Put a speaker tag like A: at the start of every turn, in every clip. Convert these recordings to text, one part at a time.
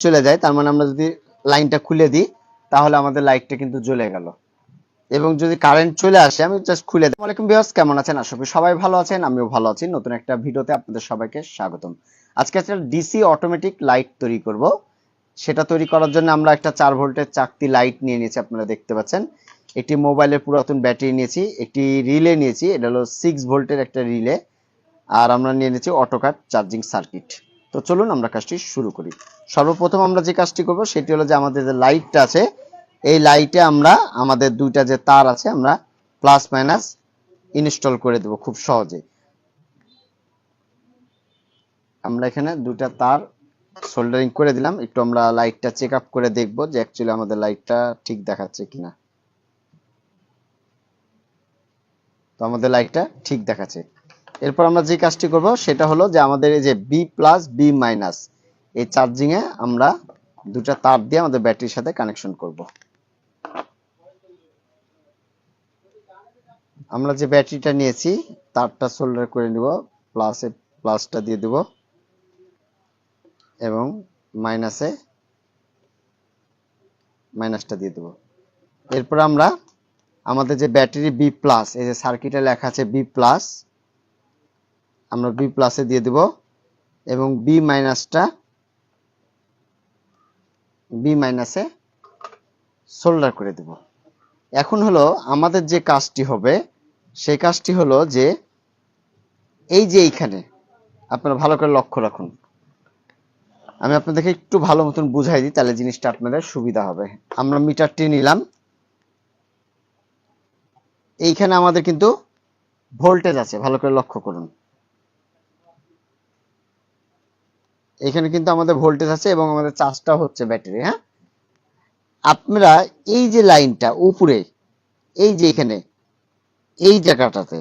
A: চলে যায়। তার মানে আমরা যদি লাইনটা খুলে দিই, তাহলে আমাদের লাইটটা কিন্তু জ্বলে গেল। এবং যদি কারেন্ট চলে আসে, আমি জাস্ট খুলে দিই। ওয়ালাইকুম ভিউয়ার্স কেমন আছেন? আশা করি সবাই ভালো আছেন, আমিও ভালো আছি। নতুন একটা ভিডিওতে আপনাদের সবাইকে স্বাগতম। আজকে একটা ডিসি অটোমেটিক লাইট তৈরি করব। সেটা তৈরি করার জন্য আমরা একটা চার ভোল্টের চাকতি লাইট নিয়ে নিয়েছি, আপনারা দেখতে পাচ্ছেন। একটি মোবাইলের পুরাতন ব্যাটারি নিয়েছি, একটি রিলে নিয়েছি, এটা হলো সিক্স ভোল্টের একটা রিলে। আর আমরা নিয়ে নিয়েছি অটোকাট চার্জিং সার্কিট। তো চলুন আমরা কাজটি শুরু করি। সর্বপ্রথম আমরা যে কাজটি করব, সেটি হলো যে আমাদের যে লাইটটা আছে, এই লাইটে আমরা আমাদের দুইটা যে তার আছে, আমরা প্লাস মাইনাস ইনস্টল করে দেব খুব সহজে। আমরা এখানে দুটা তার সোল্ডারিং করে দিলাম। একটু আমরা লাইটটা চেক আপ করে দেখব যে অ্যাকচুয়ালি আমাদের লাইটটা ঠিক দেখাচ্ছে কিনা। তো আমাদের লাইটটা ঠিক দেখাচ্ছে। এরপর আমরা যে কাজটি করব, সেটা হলো যে আমাদের এই যে বি প্লাস বি মাইনাস এই চার্জিংয়ে আমরা দুটা তার দিয়ে আমাদের ব্যাটারির সাথে কানেকশন করব। আমরা যে ব্যাটারিটা নিয়েছি, তারটা সোল্ডার করে নিব প্লাসে প্লাসটা দিয়ে দেব, এবং মাইনাসে মাইনাসটা দিয়ে দেব। এরপর আমরা আমাদের যে ব্যাটারি বি প্লাস এই যে সার্কিটে লেখা আছে বি প্লাস আমরা বি প্লাসে দিয়ে দেব এবং বি মাইনাসটা বি মাইনাসে সোল্ডার করে দেব। এখন হলো আমাদের যে কাজটি হবে, সেই কাজটি হলো যে এই যে এইখানে, আপনারা ভালো করে লক্ষ্য রাখুন। আমি আপনাদেরকে একটু ভালো মতন বুঝাই দিই, তাহলে জিনিসটা আপনাদের সুবিধা হবে। আমরা মিটারটি নিলাম। এইখানে আমাদের কিন্তু ভোল্টেজ আছে, ভালো করে লক্ষ্য করুন। এখানে কিন্তু আমাদের ভোল্টেজ আছে এবং আমাদের চার্জটা হচ্ছে ব্যাটারি হ্যাঁ? আপনারা এই যে লাইনটা উপরে, এই যে এখানে, এই জায়গাটাতে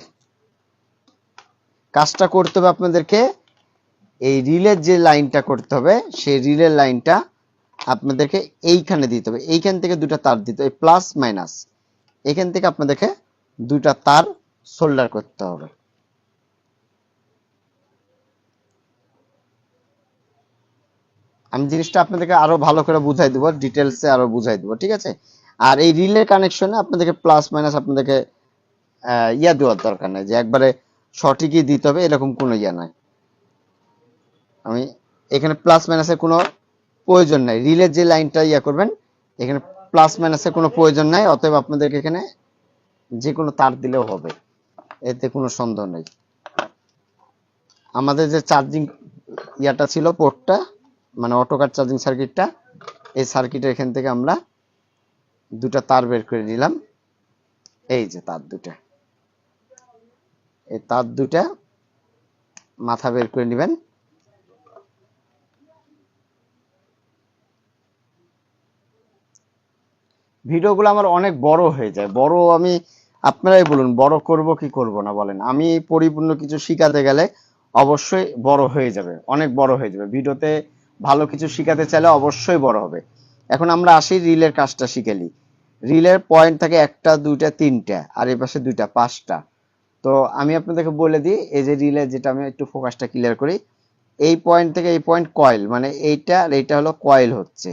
A: কাজটা করতে হবে আপনাদেরকে, এই রিলের যে লাইনটা করতে হবে, সেই রিলের লাইনটা আপনাদেরকে এইখানে দিতে হবে। এইখান থেকে দুটা তার দিতে হবে প্লাস মাইনাস এখান থেকে আপনাদেরকে দুটা তার সোল্ডার করতে হবে। আমি জিনিসটা আপনাদেরকে আরও ভালো করে বুঝাই দেবো ডিটেলসে আরও বুঝাই দেবো, ঠিক আছে? আর এই রিলে কানেকশনে আপনাদেরকে প্লাস মাইনাস আপনাদেরকে ইয়া দেওয়ার দরকার নাই যে একবারে সঠিকই দিতে হবে, এরকম কোনো ইয়া নাই। আমি এখানে প্লাস মাইনাসের কোনো প্রয়োজন নাই। রিলের যে লাইনটা ইয়া করবেন, এখানে প্লাস মাইনাসের কোনো প্রয়োজন নাই, অতএব আপনাদেরকে এখানে যে কোনো তার দিলেও হবে, এতে কোনো সন্দেহ নেই। আমাদের যে চার্জিং ইয়াটা ছিল পোর্টটা মানে অটোকার চার্জিং সার্কিটটা এই সার্কিটের এখান থেকে আমরা দুটা তার বের করে নিলাম। এই যে তার দুটা। এই তার দুটা মাথা বের করে নেবেন। ভিডিওগুলো আমার অনেক বড় হয়ে যায়। বড় আমি, আপনারাই বলুন, বড় করব কি করব না বলেন। আমি পরিপূর্ণ কিছু শিখাতে গেলে অবশ্যই বড় হয়ে যাবে, অনেক বড় হয়ে যাবে। ভিডিওতে ভালো কিছু শিখাতে চাইলে অবশ্যই বড় হবে। এখন আমরা আসি রিলের কাজটা শিখেলি রিলের পয়েন্ট থাকে একটা, দুইটা, তিনটা, আর এই পাশে দুইটা, পাঁচটা। তো আমি আপনাদেরকে বলে দিই, এই যে রিলে যেটা আমি একটু ফোকাসটা ক্লিয়ার করি, এই পয়েন্ট থেকে এই পয়েন্ট কয়েল মানে এইটা আর এইটা হলো কয়েল হচ্ছে।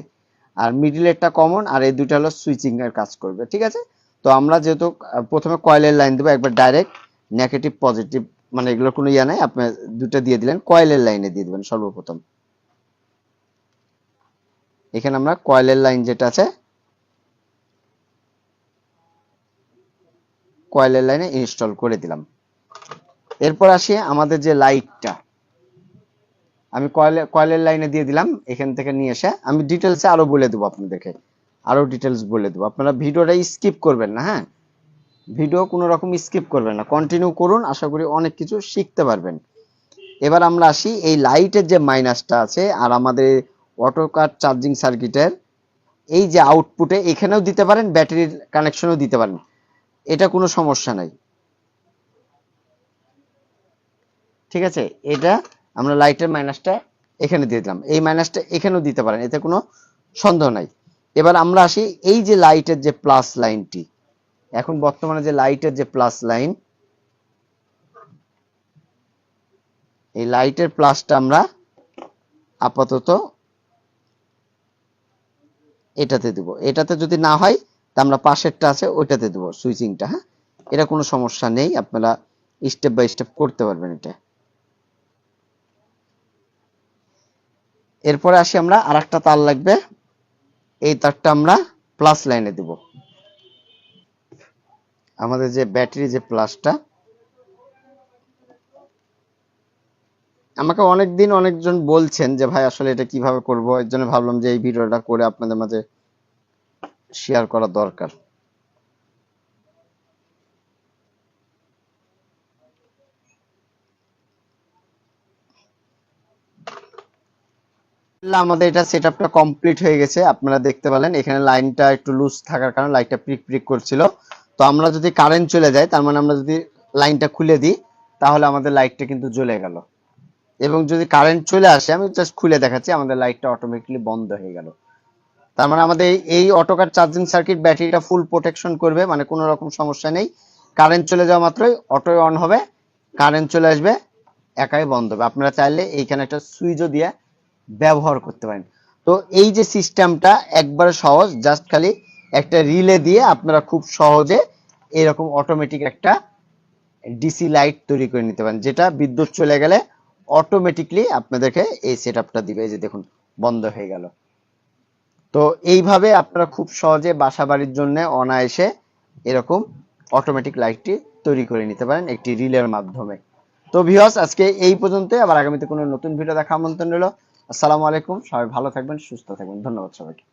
A: আর মিডিলেরটা কমন আর এই দুইটা হলো সুইচিং এর কাজ করবে, ঠিক আছে? তো আমরা যেহেতু প্রথমে কয়েলের লাইন দেবো, একবার ডাইরেক্ট নেগেটিভ পজিটিভ মানে এগুলোর কোনো ইয়া নাই, আপনি দুটো দিয়ে দিলেন কয়েলের লাইনে দিয়ে দিবেন সর্বপ্রথম। এখানে আমরা কয়েলের লাইন যেটা আছে, কয়েলের লাইনে ইনস্টল করে দিলাম। এরপর আসি আমাদের যে লাইটটা আমি কয়েলে, কয়েলের লাইনে দিয়ে দিলাম, এখান থেকে নিয়ে এসে আমি ডিটেলসে আরও বলে দেবো আপনাদেরকে। আরও ডিটেলস বলে দেবো। আপনারা ভিডিওটা স্কিপ করবেন না হ্যাঁ? ভিডিও কোনো রকম স্কিপ করবেন না। কন্টিনিউ করুন, আশা করি অনেক কিছু শিখতে পারবেন। এবার আমরা আসি এই লাইটের যে মাইনাসটা আছে আর আমাদের অটোকার চার্জিং সার্কিটের এই যে আউটপুটে এখানেও দিতে পারেন, ব্যাটারির কানেকশনও দিতে পারেন। এটা কোনো সমস্যা নাই। ঠিক আছে? এটা আমরা লাইটের মাইনাসটা এখানে দিয়ে দিলাম। এই মাইনাসটা এখানেও দিতে পারেন, এতে কোনো সন্দেহ নাই। এবার আমরা আসি এই যে লাইটের যে প্লাস লাইনটি। এখন বর্তমানে যে লাইটের যে প্লাস লাইন, এই লাইটের প্লাসটা আমরা আপাতত এটাতে দিব। এটাতে যদি না হয়, তা আমরা পাশেরটা আছে, ওইটাতে দেবো সুইচিংটা হ্যাঁ? এটা কোনো সমস্যা নেই, আপনারা স্টেপ বাই স্টেপ করতে পারবেন এটা। এরপরে আসি আমরা আর একটা তার লাগবে। এই তারটা আমরা প্লাস লাইনে দিব। আমাদের যে ব্যাটারি যে প্লাসটা আমাকে অনেকদিন অনেকজন বলছেন যে, ভাই, আসলে এটা কীভাবে করব? এর জন্য ভাবলাম যে, এই ভিডিওটা করে আপনাদের মাঝে শেয়ার করা দরকার। আমাদের এটা সেটআপটা কমপ্লিট হয়ে গেছে। আপনারা দেখতে পেলেন এখানে লাইনটা একটু লুজ থাকার কারণে লাইটটা প্রিক প্রিক করছিল। তো আমরা যদি কারেন্ট চলে যায় তার মানে আমরা যদি লাইনটা খুলে দিই, তাহলে আমাদের লাইটটা কিন্তু জ্বলে গেল। এবং যদি কারেন্ট চলে আসে, আমি জাস্ট খুলে দেখাচ্ছি, আমাদের লাইটটা অটোমেটিকলি বন্ধ হয়ে গেল। তার মানে আমাদের এই- অটোকার চার্জিং সার্কিট ব্যাটারিটা ফুল প্রোটেকশন করবে মানে কোনো রকম সমস্যা নেই। কারেন্ট চলে যাওয়া মাত্রই অটো অন হবে কারেন্ট চলে আসবে, একাই বন্ধ হবে। আপনারা চাইলে এইখানে একটা সুইচও দিয়ে ব্যবহার করতে পারেন। তো এই যে সিস্টেমটা একবারে সহজ জাস্ট খালি একটা রিলে দিয়ে আপনারা খুব সহজে এরকম অটোমেটিক একটা ডিসি লাইট তৈরি করে নিতে পারেন, যেটা বিদ্যুৎ চলে গেলে অটোমেটিকলি আপনাদেরকে এই সেটআপটা দিবে। এই যে দেখুন, বন্ধ হয়ে গেল। তো এইভাবে আপনারা খুব সহজে বাসা বাড়ির জন্য অনায়াসে এরকম অটোমেটিক লাইটটি তৈরি করে নিতে পারেন একটি রিলের মাধ্যমে। তো ভিউয়ার্স আজকে এই পর্যন্ত। আবার আগামীতে কোনো নতুন ভিডিও দেখা আমন্ত্রণ রইল। আসসালামু আলাইকুম। সবাই ভালো থাকবেন, সুস্থ থাকবেন। ধন্যবাদ সবাইকে।